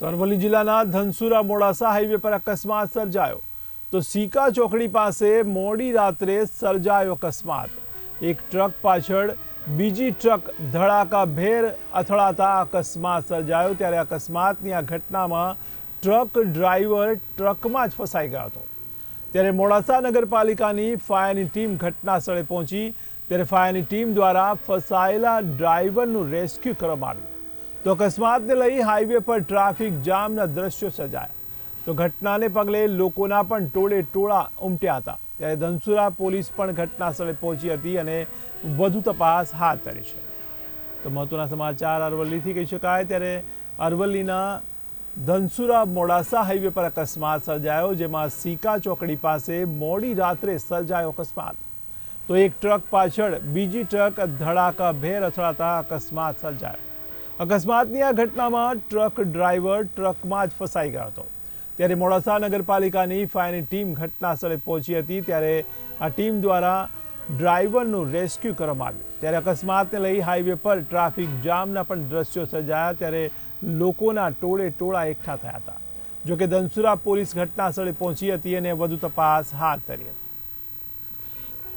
તો અરવલ્લી જિલ્લાના ધનસુરા મોડાસા હાઈવે પર અકસ્માત સર્જાયો. તો સીકા ચોકડી પાસે મોડી રાત્રે સર્જાયો અકસ્માત. એક ટ્રક પાછળ બીજી ટ્રક ધડાકા ભેર અથડાતા અકસ્માત સર્જાયો ત્યારે અકસ્માતની આ ઘટનામાં ટ્રક ડ્રાઈવર ટ્રકમાં જ ફસાઈ ગયો હતો. ત્યારે મોડાસા નગરપાલિકાની ફાયરની ટીમ ઘટના સ્થળે પહોંચી. ત્યારે ફાયરની ટીમ દ્વારા ફસાયેલા ડ્રાઈવરનું રેસ્ક્યુ કરવામાં આવ્યું. તો અકસ્માતને લઈ હાઈવે પર ટ્રાફિક જામના દ્રશ્યો સર્જાયા. તો ઘટનાને પગલે લોકોના પણ ટોળે ટોળા ઉમટ્યા હતા. ત્યારે ધનસુરા પોલીસ પણ ઘટના સ્થળે પહોંચી હતી અને વધુ તપાસ હાથ ધરી છે. તો મહત્વના સમાચાર અરવલ્લીથી કહી શકાય. ત્યારે અરવલ્લીના ધનસુરા મોડાસા હાઈવે પર અકસ્માત સર્જાયો, જેમાં સીકા ચોકડી પાસે મોડી રાત્રે સર્જાયો અકસ્માત. તો એક ટ્રક પાછળ બીજી ટ્રક ધડાકાભેર અથડાતા અકસ્માત સર્જાયો. અકસ્માતની આ ઘટનામાં ટ્રક ડ્રાઈવર ટ્રકમાં જ ફસાઈ ગયો હતો. ત્યારે મોડાસા નગરપાલિકાની ફાયરની ટીમ ઘટના સ્થળે પહોંચી હતી ત્યારે આ ટીમ દ્વારા ડ્રાઈવરનું રેસ્ક્યુ કરવામાં આવ્યું. ત્યારે અકસ્માતને લઈ હાઈવે પર ટ્રાફિક જામના પણ દ્રશ્યો સર્જાયા. ત્યારે લોકોના ટોળે ટોળા એકઠા થયા હતા. જોકે ધનસુરા પોલીસ ઘટના સ્થળે પહોંચી હતી અને વધુ તપાસ હાથ ધરી હતી.